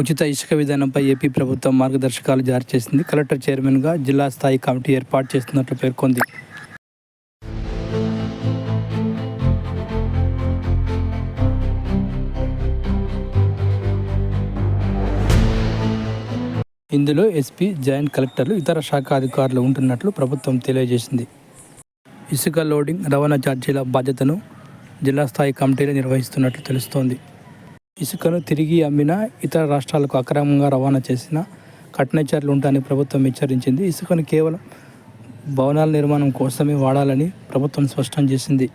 ఉచిత ఇసుక విధానంపై ఏపీ ప్రభుత్వం మార్గదర్శకాలు జారీ చేసింది. కలెక్టర్ చైర్మన్గా జిల్లా స్థాయి కమిటీ ఏర్పాటు చేస్తున్నట్లు పేర్కొంది. ఇందులో ఎస్పీ జాయింట్ కలెక్టర్లు ఇతర శాఖ అధికారులు ఉంటున్నట్లు ప్రభుత్వం తెలియజేసింది. ఇసుక లోడింగ్ రవాణా ఛార్జీల బాధ్యతను జిల్లా స్థాయి కమిటీలు నిర్వహిస్తున్నట్లు తెలుస్తోంది. ఇసుకను తిరిగి అమ్మిన ఇతర రాష్ట్రాలకు అక్రమంగా రవాణా చేసిన కఠిన చర్యలు ఉంటాయని ప్రభుత్వం హెచ్చరించింది. ఇసుకను కేవలం భవనాల నిర్మాణం కోసమే వాడాలని ప్రభుత్వం స్పష్టం చేసింది.